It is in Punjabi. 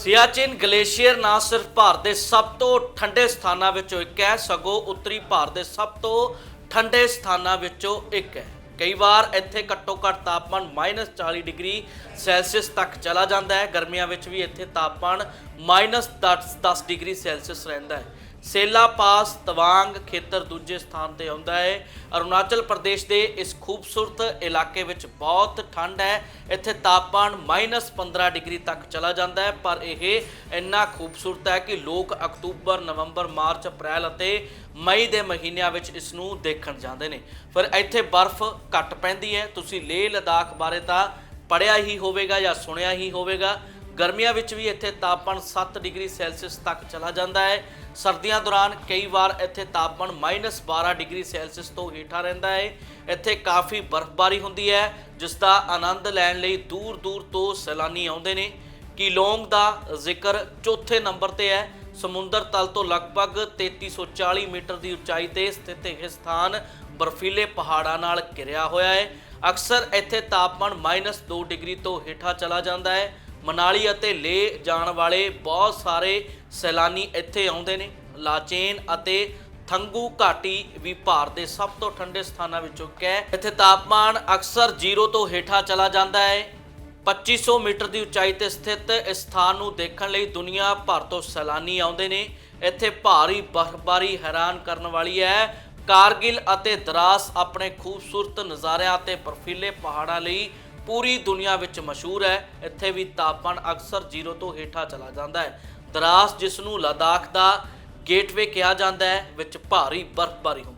ਸਿਆਚਿਨ ਗਲੇਸ਼ੀਅਰ ਨਾ ਸਿਰਫ ਭਾਰਤ ਦੇ ਸਭ ਤੋਂ ਠੰਡੇ ਸਥਾਨਾਂ ਵਿੱਚੋਂ ਇੱਕ ਹੈ, ਸਗੋਂ ਉੱਤਰੀ ਭਾਰਤ ਦੇ ਸਭ ਤੋਂ ਠੰਡੇ ਸਥਾਨਾਂ ਵਿੱਚੋਂ ਇੱਕ ਹੈ। ਕਈ ਵਾਰ ਇੱਥੇ ਘੱਟੋ ਘੱਟ ਤਾਪਮਾਨ -40 ਡਿਗਰੀ ਸੈਲਸੀਅਸ ਤੱਕ ਚਲਾ ਜਾਂਦਾ ਹੈ। ਗਰਮੀਆਂ ਵਿੱਚ ਵੀ ਇੱਥੇ ਤਾਪਮਾਨ -10 ਡਿਗਰੀ ਸੈਲਸੀਅਸ ਰਹਿੰਦਾ ਹੈ। ਸੇਲਾ ਪਾਸ ਤਵਾਂਗ ਖੇਤਰ ਦੂਜੇ ਸਥਾਨ ਤੇ ਆਉਂਦਾ ਹੈ। ਅਰੁਣਾਚਲ ਪ੍ਰਦੇਸ਼ ਦੇ ਇਸ ਖੂਬਸੂਰਤ ਇਲਾਕੇ ਵਿੱਚ ਬਹੁਤ ਠੰਡ ਹੈ। ਇੱਥੇ ਤਾਪਮਾਨ -15 ਡਿਗਰੀ ਤੱਕ ਚਲਾ ਜਾਂਦਾ ਹੈ, ਪਰ ਇਹ ਇੰਨਾ ਖੂਬਸੂਰਤ ਹੈ ਕਿ ਲੋਕ ਅਕਤੂਬਰ, ਨਵੰਬਰ, ਮਾਰਚ, ਅਪ੍ਰੈਲ ਅਤੇ ਮਈ ਦੇ ਮਹੀਨਿਆਂ ਵਿੱਚ ਇਸ ਨੂੰ ਦੇਖਣ ਜਾਂਦੇ ਨੇ। ਫਿਰ ਇੱਥੇ ਬਰਫ਼ ਘੱਟ ਪੈਂਦੀ ਹੈ। ਤੁਸੀਂ ਲੇਹ ਲਦਾਖ ਬਾਰੇ ਤਾਂ ਪੜਿਆ ਹੀ ਹੋਵੇਗਾ ਜਾਂ ਸੁਣਿਆ ਹੀ ਹੋਵੇਗਾ। ਗਰਮੀਆਂ ਵਿੱਚ ਵੀ ਇੱਥੇ ਤਾਪਮਾਨ 7 ਡਿਗਰੀ ਸੈਲਸੀਅਸ ਤੱਕ ਚਲਾ ਜਾਂਦਾ ਹੈ। ਸਰਦੀਆਂ ਦੌਰਾਨ ਕਈ ਵਾਰ ਇੱਥੇ ਤਾਪਮਾਨ -12 ਡਿਗਰੀ ਸੈਲਸੀਅਸ ਤੋਂ ਹੇਠਾਂ ਰਹਿੰਦਾ ਹੈ। ਇੱਥੇ ਕਾਫੀ ਬਰਫ਼ਬਾਰੀ ਹੁੰਦੀ ਹੈ, ਜਿਸ ਦਾ ਆਨੰਦ ਲੈਣ ਲਈ ਦੂਰ-ਦੂਰ ਤੋਂ ਸੈਲਾਨੀ ਆਉਂਦੇ ਨੇ। ਕੀਲੋਂਗ ਦਾ ਜ਼ਿਕਰ ਚੌਥੇ ਨੰਬਰ ਤੇ ਹੈ। ਸਮੁੰਦਰ ਤਲ ਤੋਂ ਲਗਭਗ 3340 ਮੀਟਰ ਦੀ ਉਚਾਈ ਤੇ ਸਥਿਤ ਇਹ ਸਥਾਨ ਬਰਫੀਲੇ ਪਹਾੜਾਂ ਨਾਲ ਘਿਰਿਆ ਹੋਇਆ ਹੈ। ਅਕਸਰ ਇੱਥੇ ਤਾਪਮਾਨ -2 ਡਿਗਰੀ ਤੋਂ ਹੇਠਾਂ ਚਲਾ ਜਾਂਦਾ ਹੈ। ਮਨਾਲੀ ਅਤੇ ਲੇਹ ਜਾਣ ਵਾਲੇ ਬਹੁਤ ਸਾਰੇ ਸੈਲਾਨੀ ਇੱਥੇ ਆਉਂਦੇ ਨੇ। ਲਾਚੇਨ ਅਤੇ ਥੰਗੂ ਘਾਟੀ ਵੀ ਭਾਰਤ ਦੇ ਸਭ ਤੋਂ ਠੰਡੇ ਸਥਾਨਾਂ ਵਿੱਚੋਂ ਇੱਕ ਹੈ। ਇੱਥੇ ਤਾਪਮਾਨ ਅਕਸਰ 0 ਤੋਂ ਹੇਠਾਂ ਚਲਾ ਜਾਂਦਾ ਹੈ। 2500 ਮੀਟਰ ਦੀ ਉਚਾਈ ਤੇ ਸਥਿਤ ਇਸ ਸਥਾਨ ਨੂੰ ਦੇਖਣ ਲਈ ਦੁਨੀਆ ਭਰ ਤੋਂ ਸੈਲਾਨੀ ਆਉਂਦੇ ਨੇ। ਇੱਥੇ ਭਾਰੀ ਬਰਫ਼ਬਾਰੀ ਹੈਰਾਨ ਕਰਨ ਵਾਲੀ ਹੈ। ਕਾਰਗਿਲ ਅਤੇ ਦਰਾਸ ਆਪਣੇ ਖੂਬਸੂਰਤ ਨਜ਼ਾਰਿਆਂ ਅਤੇ ਬਰਫੀਲੇ ਪਹਾੜਾਂ ਲਈ ਪੂਰੀ ਦੁਨੀਆ ਵਿੱਚ ਮਸ਼ਹੂਰ ਹੈ। ਇੱਥੇ ਵੀ ਤਾਪਮਾਨ ਅਕਸਰ 0 ਤੋਂ ਹੇਠਾਂ ਚਲਾ ਜਾਂਦਾ ਹੈ। ਦਰਾਸ ਜਿਸ ਨੂੰ ਲਦਾਖ ਦਾ ਗੇਟਵੇ ਕਿਹਾ ਜਾਂਦਾ ਹੈ, ਵਿੱਚ ਭਾਰੀ ਬਰਫ਼ਬਾਰੀ ਹੁੰਦੀ